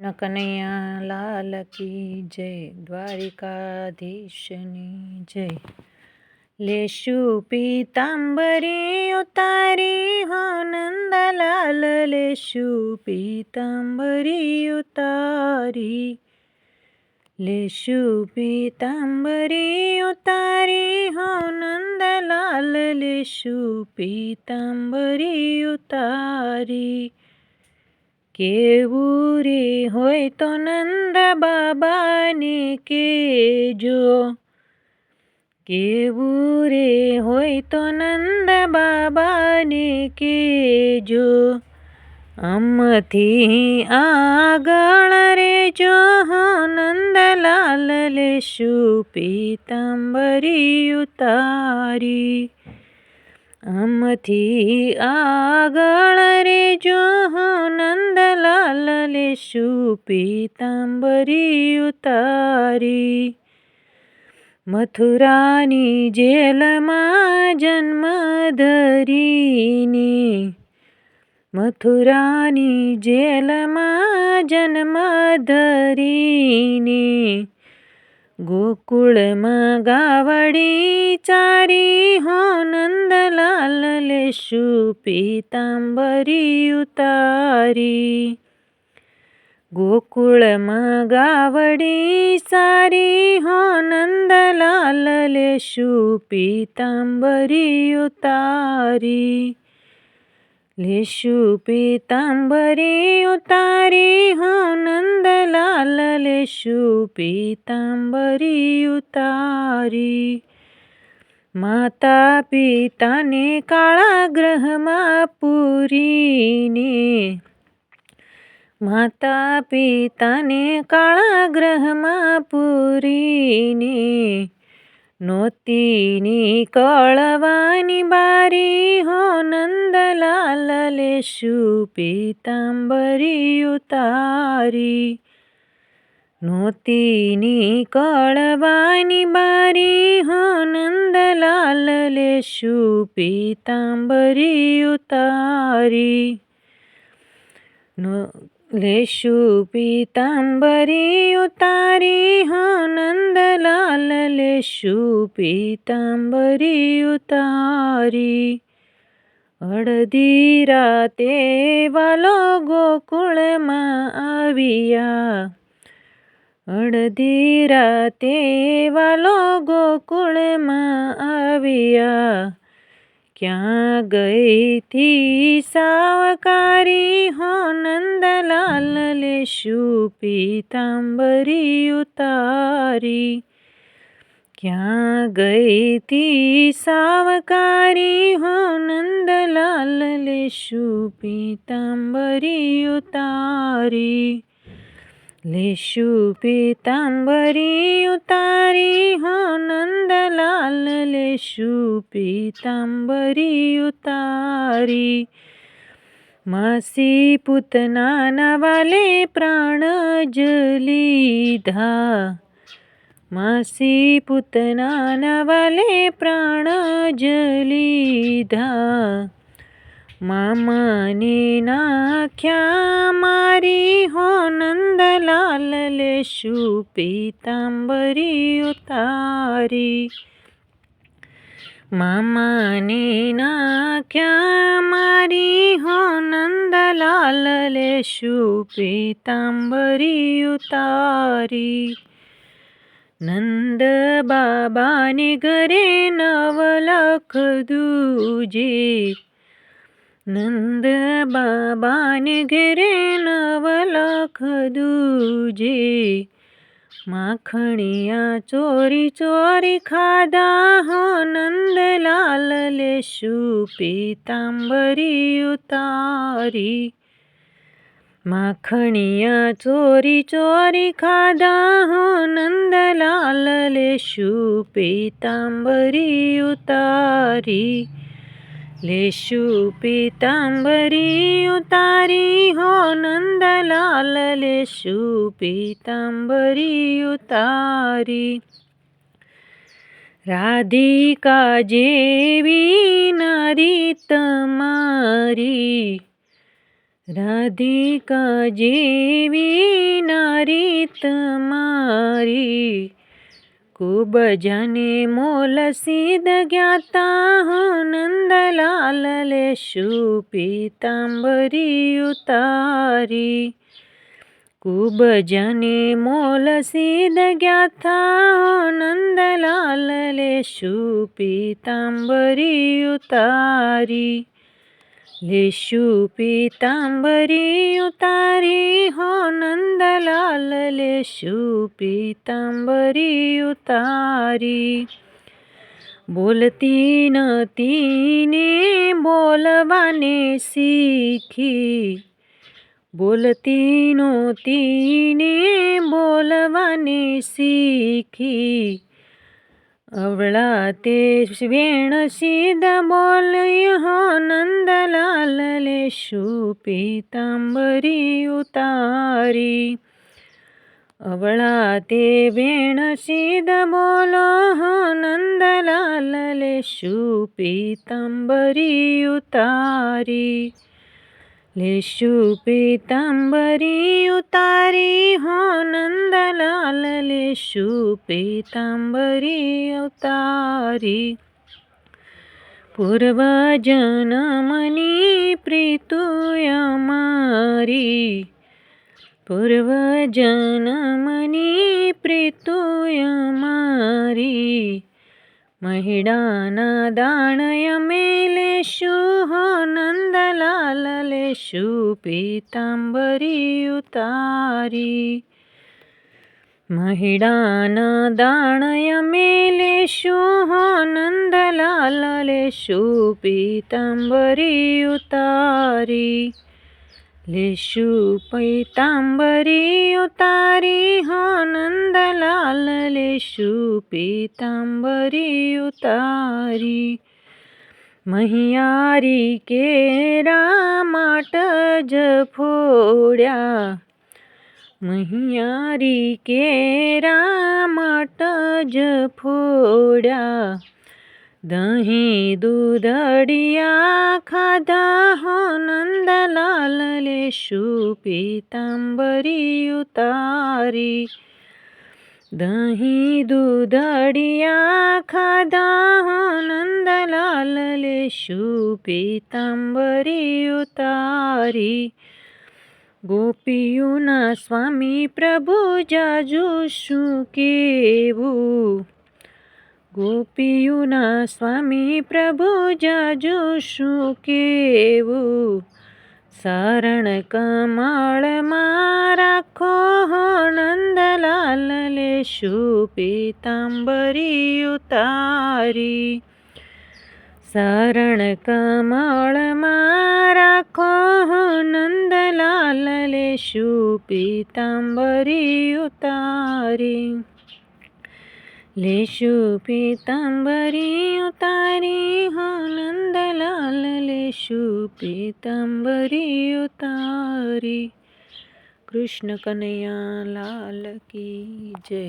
કનૈયા લાલ કી જય દ્વારિકાધીશની જય લેશું પીતાંબરી ઉતારી હો નંદલાલ લેશું પીતાંબરી ઉતારી લેશું પીતાંબરી ઉતારી હો નંદલાલ લેશું પીતાંબરી ઉતારી કેવું હોય તો નંદ બાબાને કેજો કેવું હોય તો નંદ બાબાને કેજો અમથી આગળ રે જો નંદલાલ લેશું પીતાંબરી ઉતારી. આમથી આગળ રે જો નંદલાલ લેશું પીતાંબરી ઉતારી. મથુરાની જેલમાં જન્મ ધરીની, મથુરાની જેલમાં જન્મ ધરીને ગોકુળમાં ગાવડી ચારી હો નંદલાલ લેશું પીતાંબરી ઉતારી. ગોકુળમાં ગાવડી સારી હો નંદલાલ લેશું પીતાંબરી ઉતારી. લેશું પીતાંબરી ઉતારી હું નંદલાલ લેશું પીતાંબરી ઉતારી. માતા પિતાને કાળા ગ્રહમાં પૂરીને, માતા પિતાને કાળા ગ્રહમાં પૂરીને, નોતીની કળવાની બારી લેશું પીતાંબરી ઉતારી નોતીની કળવાની બારી હો નંદલાલ લેશું પીતાંબરી ઉતારી લેશું પીતાંબરી ઉતારી હો નંદલાલ લેશું પીતાંબરી ઉતારી અડધી રાતે વાલો ગોકુળમાં આવ્યા. અડધી રાતે વાલો ગોકુળમાં આવ્યા. ક્યાં ગઈથી સાવકારી હો નંદલાલ લેશું પીતાંબરી ઉતારી? ક્યાં ગઈથી સાવકારી હો નંદલાલ લેશું પીતાંબરી ઉતારી. લેશું પીતાંબરી ઉતારી હો નંદલાલ લેશું પીતાંબરી ઉતારી. માસી પૂતના નવાલે પ્રાણ જ લીધા. માસી પૂતના વાલે પ્રાણ જલીધા લીધા મામાને નાખ્યા મારી હો નંદલાલ લેશું પીતાંબરી ઉતારી મામાને નાખ્યા મારી હો નંદલાલ લેશું પીતાંબરી ઉતારી નંદ બાબાને ઘરે નવલખ દૂજે નંદ બાબાને ઘેરે નવલખ દૂજે માખણિયા ચોરી ચોરી ખાધા હો નંદલાલ લેશું પીતાંબરી ઉતારી માખણિયા ચોરી ચોરી ખાધા હો નંદલાલ લેશું પીતાંબરી ઉતારી? લેશું પીતાંબરી ઉતારી હો નંદલાલ લેશું પીતાંબરી ઉતારી? રાધિકા જેવી નારી તમારી રાધિકા જેવી મારી, ખૂબ જને મોલ સિદ્ધ જ્ઞાતા હું નંદલાલ લેશું પીતાંબરી ઉતારી. ખૂબ જને મોલ સિદ્ધ જ્ઞાતા નંદલાલ લેશું પીતાંબરી ઉતારી. લેશું પીતાંબરી ઉતારી હો નંદલાલ લેશુ પીતાંબરી ઉતારી બોલતી નતીને બોલવાને શીખી બોલતી નતીને બોલવાને શીખી અવળા તે વેણ સિદ્ધ બોલ્યો નંદલાલ લેશું પીતાંબરી ઉતારી અવળા તે વેણ સિદ્ધ બોલો નંદલાલ લેશું પીતાંબરી ઉતારી લેશું પીતાંબરી ઉતારી હો નંદલાલ લેશું પીતાંબરી ઉતારી પૂર્વ જન્મની પ્રીતુયમારી પૂર્વ જન્મની પ્રીતુય મારી મહિડાના દાણય મેલેશું હો નંદલાલ લેશું, પીતાંબરી ઉતારી. મહિડાના દાણય મેલેશું હો નંદલાલ લેશું પીતાંબરી ઉતારી લેશું પીતાંબરી ઉતારી હો નંદલાલ લેશું પીતાંબરી ઉતારી મહિયારી કેરા માટ જ ફોડ્યા મહિયારી કેરા માટ જ ફોડ્યા દહીં દૂધડિયા ખાધા હો નંદલાલ લેશું પીતાંબરી ઉતારી. દહીં દૂધડિયા ખાધા હો નંદલાલ લેશું પીતાંબરી ઉતારી. ગોપીઓના સ્વામી પ્રભુ જાજુ શું કેવું? ગોપીઓના સ્વામી પ્રભુ જાજુ શું કેવું? સારણ કમળમાં રાખો નંદલાલ લેશું પીતાંબરી ઉતારી? શરણ કમળમાં રાખો નંદલાલ લેશું પીતાંબરી ઉતારી લેશું પીતાંબરી ઉતારી હો નંદલાલ લેશું પીતાંબરી ઉતારી કૃષ્ણ કનૈયા લાલ કી જય